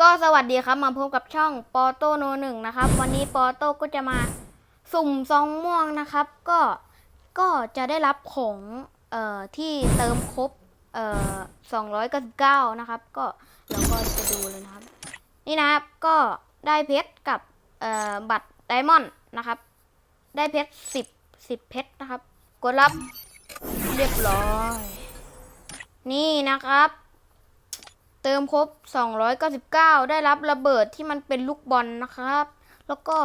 ก็สวัสดีครับมาพบกับช่องปอโตโนหนึ่งนะครับ วันนี้ปอโตก็จะมาสุ่มซองม่วงนะครับ ก็ก็จะได้รับของเอ่อที่เติมครบเอ่อ299นะครับ ก็เราก็จะดูเลยนะครับ นี่นะครับก็ได้เพชรกับเอ่อบัตรไดมอนด์นะครับ ได้เพชร10 10เพชรนะครับ กดรับเรียบร้อย นี่นะครับ เติมครบ 299 ได้รับระเบิดที่มันเป็นลูกบอลนะครับ แล้วก็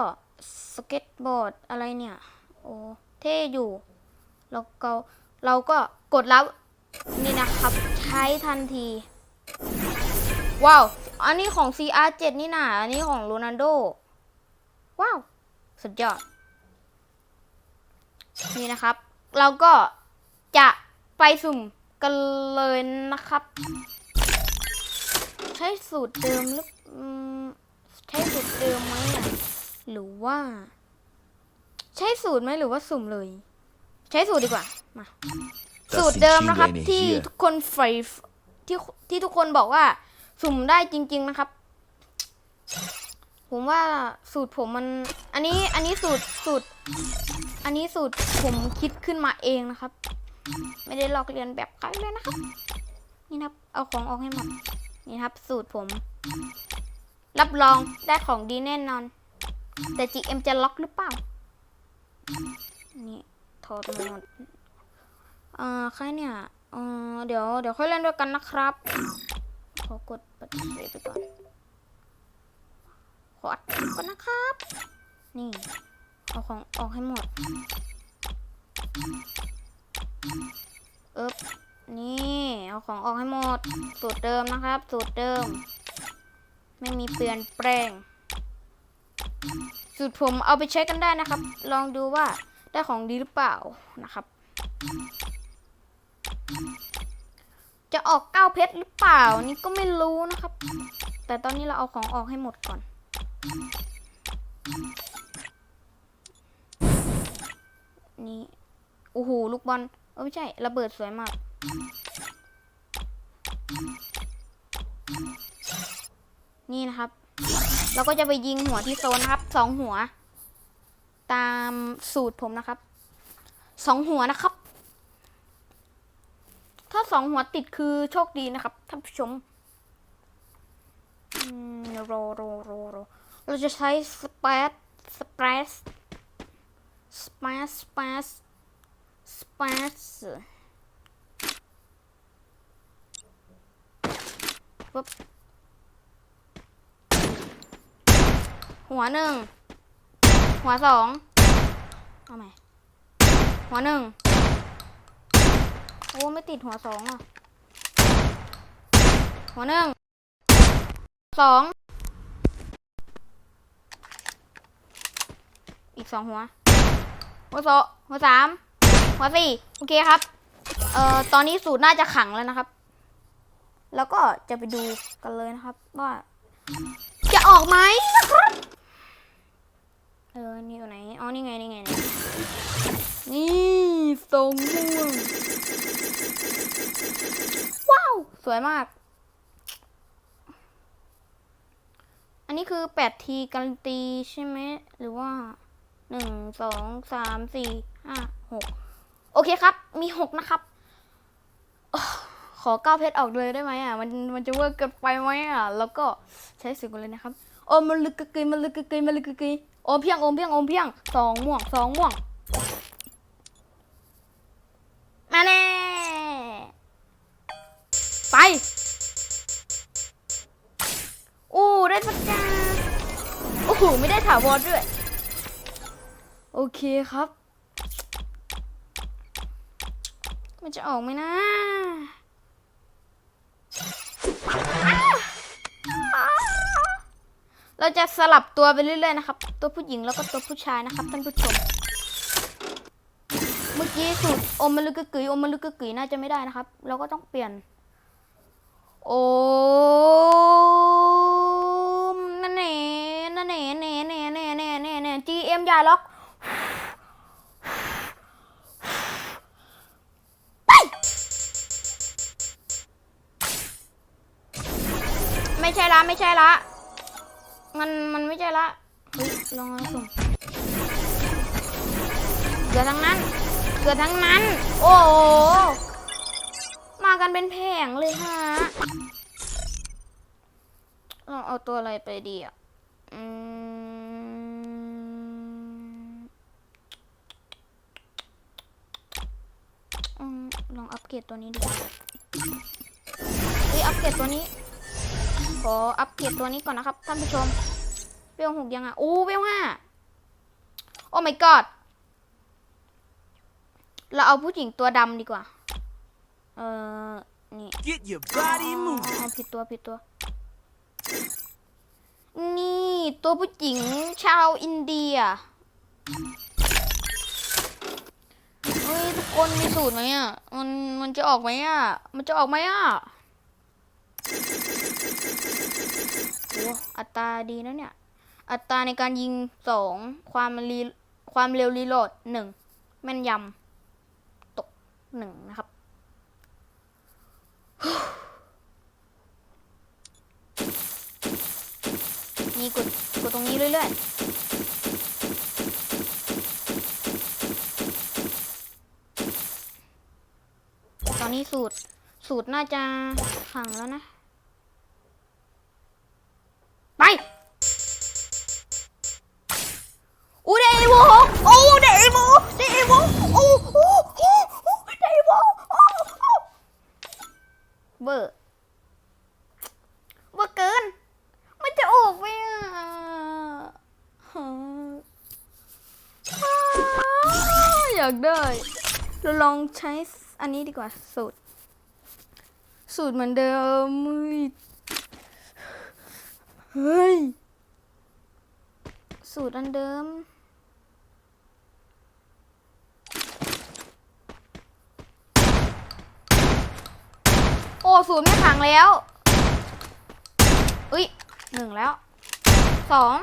สเก็ตบอร์ดอะไรเนี่ย โอ้เท่อยู่ แล้วก็เราก็กดรับนี่นะครับ ใช้ทันที ว้าว อันนี้ของ CR7 นี่นะอันนี้ของโรนัลโด ว้าว สุดยอด นี่นะครับ เราก็จะไปสุ่มกันเลยนะครับ ช้สูตรเดิมหรืออืมใช้สูตรเดิมไหมอะหรือว่า ใช้สูตรไหมหรือว่าสุ่มเลย ใช้สูตรดีกว่ามาสูตรเดิมนะครับ ที่ทุกคนใฝ่ที่ที่ทุกคนบอกว่า สุ่มได้จริง ๆนะครับ ผมว่าสูตรผมมัน อันนี้อันนี้สูตรสูตร อันนี้สูตรผมคิดขึ้นมาเองนะครับ ไม่ได้ลอกเรียนแบบใครเลยนะครับ นี่นะครับ เอาของออกให้หมด นี่ครับสูตรผม รับรองได้ของดีแน่นอน แต่ GM จะล็อกหรือเปล่า นี่ถอดหมดเอ่อใครเนี่ยเอ่อเดี๋ยวเดี๋ยวค่อยเล่นด้วยกันนะครับ ขอกดปฏิเสธไปก่อน ขออัดก่อนนะครับ นี่ เอาของออกให้หมดเอ๊บ นี่เอาของออกให้หมด สูตรเดิมนะครับ สูตรเดิม ไม่มีเปลี่ยนแปลง สูตรผมเอาไปใช้กันได้นะครับ ลองดูว่าได้ของดีหรือเปล่านะครับ จะออกเก้าเพชรหรือเปล่านี่ก็ไม่รู้นะครับ แต่ตอนนี้เราเอาของออกให้หมดก่อนนี่โอ้โหลูกบอลเออไม่ใช่ระเบิดสวยมาก นี่นะครับ เราก็จะไปยิงหัวที่โซนนะครับสองหัว ตามสูตรผมนะครับสองหัวนะครับ ถ้าสองหัวติดคือโชคดีนะครับท่านผู้ชมอืมโรโรโรโรเราจะใช้สเปซสเปซสเปซสเปซสเปซ ปุ๊บหัวหนึ่งหัวสองเอาใหม่หัวหนึ่งโอ้ไม่ติดหัวสองอะ หัวหนึ่งสองอีกสองหัว หัวสองหัวสามหัวสี่โอเคครับ เอ่อ ตอนนี้สูตรน่าจะขังแล้วนะครับ แล้วก็จะไปดูกันเลยนะครับ ว่า จะออกไหมนะครับ เออ นี่อยู่ไหน อ๋อ นี่ไง นี่ไง นี่ทรงม่วงว้าว สวยมาก อันนี้คือแปดทีการันตีใช่ไหม หรือว่าหนึ่งสองสามสี่ห้าหกโอเคครับ มีหกนะครับ ขอเก้าเพชรออกเลยได้ไหมอะมันมันจะเวิร์กเกินไปไหมอะแล้วก็ใช้สียงกันเลยนะครับโอมมันลึกกะกยมันลึกกะกยมันลึกกะกยโอมเพียงโอมเพียงโอมเพียงสองม่วงสองม่วงมาแน่ไปโอ้ได้สักจานโอ้โหไม่ได้ถาวรด้วย โอเคครับ มันจะออกไหมนะ เราจะสลับตัวไปเรื่อยๆนะครับ ตัวผู้หญิงแล้วก็ตัวผู้ชายนะครับท่านผู้ชม เมื่อกี้สูตรอมมันลึกกึ๋ยอมมันลึกกึ๋ยน่าจะไม่ได้นะครับ เราก็ต้องเปลี่ยน โอมนั่นแหน่นั่นแหน่แหน่น่แหน่น่แหน่แหน่ GM อย่าล็อกไปไม่ใช่ละไม่ใช่ละ มันมันไม่ใช่ละลองเอาส่งเกือทั้งนั้น เกือทั้งนั้น โอ้โหมากันเป็นแผงเลยฮะเราเอาตัวอะไรไปดีอะอืมอืมลองอัปเกรดตัวนี้ดีกว่าเฮ้ยอัปเกรดตัวนี้ ขออัปเกรดตัวนี้ก่อนนะครับ ท่านผู้ชมเวลหกยังอะอู้เวลห้าโอ้ my god เราเอาผู้หญิงตัวดำดีกว่า เออนี่ Get your body อ๋อ moving. เอาผิดตัวผิดตัว นี่ตัวผู้หญิงชาวอินเดียเฮ้ยทุกคนมีสูตรไหมอะ มันมันจะออกไหมอะ มันจะออกไหมอะโอัตราดีนะเนี่ย อัตราในการยิงสองความรีความเร็วรีโหลดหนึ่งแม่นยำตกหนึ่งนะครับ นี่กดกดตรงนี้เรื่อยๆ ตอนนี้สูตรสูตรน่าจะขังแล้วนะ โวโอ้เดโวเดโวโอ้โอ้โอ้โอ้เดโวโอ้โอ้เบอร์เบอร์เกิน มันจะออกไหมอะฮะอยากได้ เราลองใช้อันนี้ดีกว่า สูตร สูตรเหมือนเดิมเฮ้ย สูตรอันเดิม โอ้สูตรไม่ขังแล้วอุ้ยหนึ่งแล้วสอง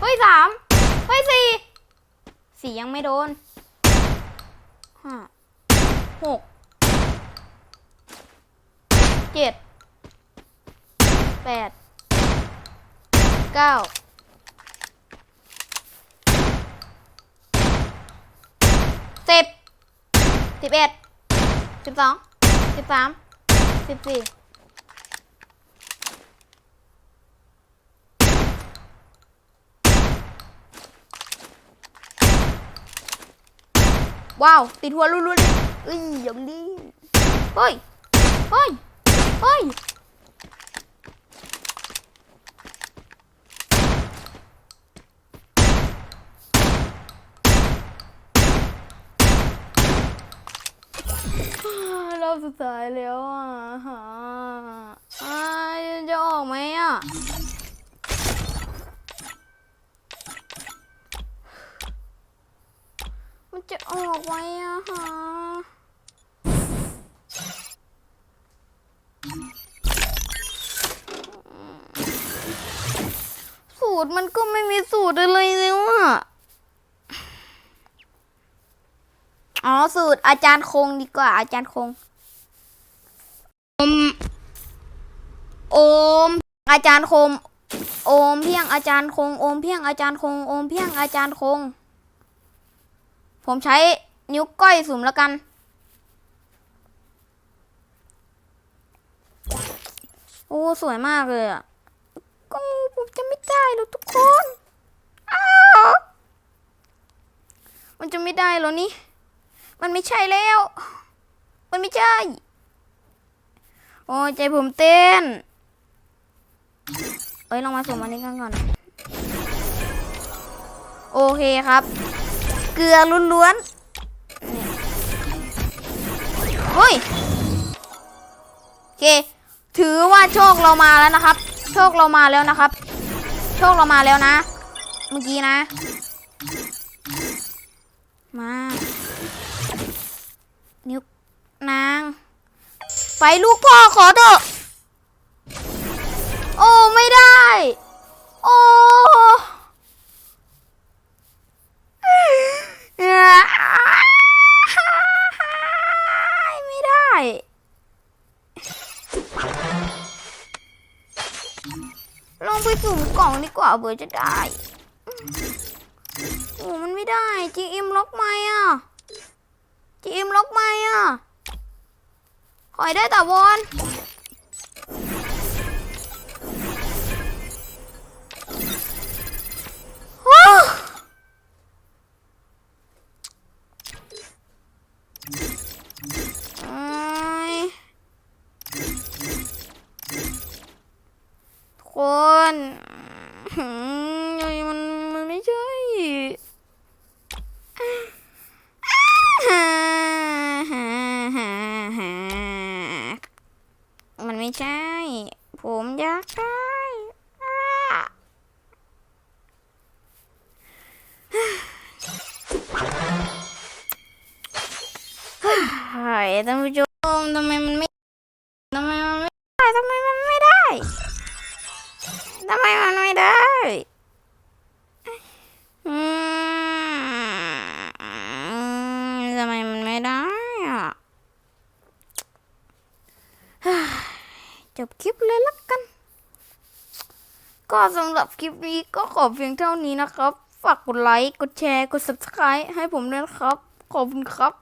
เฮ้ยสามเฮ้ยสี่สี่ยังไม่โดนห้าหกเจ็ดแปดเก้าสิบสิบเอ็ดสิบสองสิบสาม สิบสี่ว้าว ติดหัวรุนๆเอ้ยอย่างนี้เฮ้ย เฮ้ย เฮ้ย รอบ สุดท้ายแล้วอะฮะอ่าจะออกไหมอะมันจะออกไหมอะฮะสูตรมันก็ไม่มีสูตรอะไรแล้วอะอ๋อสูตรอาจารย์คงดีกว่าอาจารย์คง อม โอม อาจารย์คงโอมเพียงอาจารย์คง โอมเพียงอาจารย์คง โอมเพียงอาจารย์คง ผมใช้นิ้วก้อยสุ่มแล้วกัน โอ้ สวยมากเลยอะก็ผมจะไม่ได้แล้วทุกคน อ้าวมันจะไม่ได้แล้วนี่ มันไม่ใช่แล้ว มันไม่ใช่ โอ้ใจผมเต้น เอ้ยลองมาสุ่มอันนี้กันก่อน โอเคครับ เกลือล้วนๆเฮ้ย โอเค ถือว่าโชคเรามาแล้วนะครับ โชคเรามาแล้วนะครับ โชคเรามาแล้วนะ เมื่อกี้นะ มา นิ้วนาง ไปลูกพ่อขอเถอะ ไม่ได้ โอ้ไม่ได้ ลองไปสุ่มกล่องดีกว่าเบื่อจะได้ โอ้มันไม่ได้ GM ล็อกไหมอะ GM ล็อกไหมอะ ขอให้ได้แต่วอน คนอืมมันมันไม่ใช่มันไม่ใช่ ผมอยากได้อะเฮ้ยท่านผู้ชมทำไมมันไม่ ทำไมมันไม่ได้ทำไมมันไม่ได้อะจบคลิปเลยละกัน ก็สำหรับคลิปนี้ก็ขอเพียงเท่านี้นะครับ ฝากกดไลค์ กดแชร์ กด subscribe ให้ผมด้วยนะครับ ขอบคุณครับ